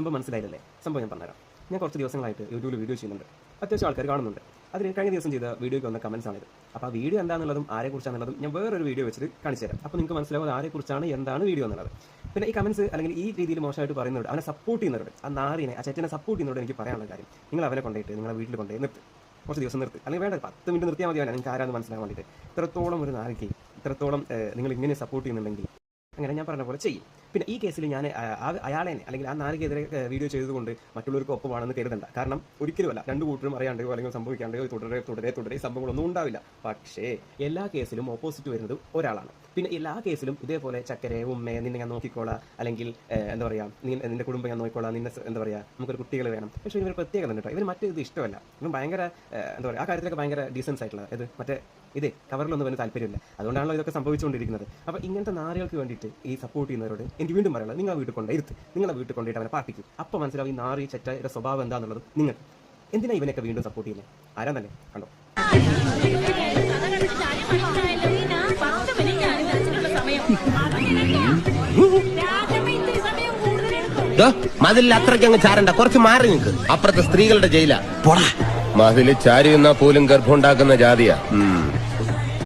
സംഭവം മനസ്സിലായില്ലേ സംഭവം ഞാൻ പറഞ്ഞുതരാം. ഞാൻ കുറച്ച് ദിവസങ്ങളായിട്ട് യൂട്യൂബിൽ വീഡിയോ ചെയ്യുന്നുണ്ട്. അത്യാവശ്യം ആൾക്കാർ കാണുന്നുണ്ട്. അതിൽ കഴിഞ്ഞ ദിവസം ചെയ്ത വീഡിയോയ്ക്ക് വന്ന കമൻസ് ആണിത്. അപ്പോൾ ആ വീഡിയോ എന്താണെന്നുള്ളതും ആരെക്കുറിച്ചാണെന്നുള്ളതും ഞാൻ വേറൊരു വീഡിയോ വെച്ചിട്ട് കാണിച്ചു തരാം. അപ്പോൾ നിങ്ങൾക്ക് മനസ്സിലാവും ആരെക്കുറിച്ചാണ് എന്താണ് വീഡിയോ എന്നുള്ളത്. പിന്നെ ഈ കമൻസ് അല്ലെങ്കിൽ ഈ രീതിയിൽ മോശമായിട്ട് പറയുന്നവരോട് അവനെ സപ്പോർട്ട് ചെയ്യുന്നവരോട് ആ നാറിനെ ആ ചേച്ചനെ സപ്പോർട്ട് ചെയ്യുന്നവരോട് എനിക്ക് പറയാനുള്ള കാര്യം. നിങ്ങൾ അവനെ കൊണ്ടുപോയിട്ട് നിങ്ങളെ വീട്ടിൽ കൊണ്ടുപോയി നിർത്തി. കുറച്ച് ദിവസം നിർത്തി. അല്ലെങ്കിൽ വേണ്ട പത്ത് മിനിറ്റ് നിർത്തിയാൽ മതിയാണ് നിങ്ങൾക്ക് ആരാന്ന് മനസ്സിലാക്കാൻ വേണ്ടിയിട്ട്. ഇത്രത്തോളം ഒരു നാരിക്ക് ഇത്രത്തോളം നിങ്ങൾ ഇങ്ങനെ സപ്പോർട്ട് ചെയ്യുന്നുണ്ടെങ്കിൽ അങ്ങനെ ഞാൻ പറഞ്ഞ പോലെ ചെയ്യും. പിന്നെ ഈ കേസിൽ ഞാൻ അയാളെ അല്ലെങ്കിൽ ആ നാരിക്കെതിരെ ഏഹ്, വീഡിയോ ചെയ്തുകൊണ്ട് മറ്റുള്ളവർക്ക് ഒപ്പമാണെന്ന് കരുതണ്ട. കാരണം ഒരിക്കലുമല്ല രണ്ട് കൂട്ടരും അറിയാണ്ടോ അല്ലെങ്കിൽ സംഭവിക്കാണ്ടോ തുടരെ തുടരെ തുടരെ സംഭവങ്ങളൊന്നും ഉണ്ടാവില്ല. പക്ഷേ എല്ലാ കേസിലും ഓപ്പോസിറ്റ് വരുന്നത് ഒരാളാണ്. പിന്നെ എല്ലാ കേസിലും ഇതേപോലെ ചക്കരെ ഉമ്മയെ നിന്നെ ഞാൻ നോക്കിക്കോളാം. അല്ലെങ്കിൽ എന്താ പറയുക നീ- നിന്റെ കുടുംബം ഞാൻ നോക്കിക്കോളാം. നിന്നെ എന്താ പറയുക നമുക്കൊരു കുട്ടികൾ വേണം. പക്ഷേ ഇവർ പ്രത്യേകത കേട്ടോ. മറ്റേത് മറ്റേ ഇത് ഇഷ്ടമല്ല. ഇവൻ ഭയങ്കര എന്താ പറയുക ആ കാര്യത്തിലൊക്കെ ഭയങ്കര ഡീസൻസ് ആയിട്ടുള്ള ഇത് മറ്റേ ഇതേ കവറിലൊന്നും അവന് താല്പര്യമില്ല. അതുകൊണ്ടാണല്ലോ ഇതൊക്കെ സംഭവിച്ചുകൊണ്ടിരിക്കുന്നത്. അപ്പോൾ ഇങ്ങനത്തെ നാറുകൾക്ക് വേണ്ടിയിട്ട് ഈ സപ്പോർട്ട് ചെയ്യുന്നവരോട് എനിക്ക് വീണ്ടും പറയണം നിങ്ങളെ വീട്ടിൽ കൊണ്ടേ ഇരുത്ത്. നിങ്ങളെ വീട്ടിൽ കൊണ്ടിട്ട് അവനെ പാർപ്പിക്കും. അപ്പോൾ മനസ്സിലാവും ഈ നാറി ചെറ്റയുടെ സ്വഭാവം എന്താണെന്നുള്ളത് നിങ്ങൾ എന്തിനാ ഇവനൊക്കെ വീണ്ടും സപ്പോർട്ട് ചെയ്യുന്നത് ആരാ തന്നെ? കണ്ടോ? മതിൽ അത്രയ്ക്ക് അങ്ങ് ചാരണ്ട. കുറച്ച് മാറി നിൽക്ക്. അപ്പുറത്തെ സ്ത്രീകളുടെ ജയിലാ. മതിൽ ചാരി എന്നാ പോലും ഗർഭം ഉണ്ടാക്കുന്ന ജാതിയാ. ഉം.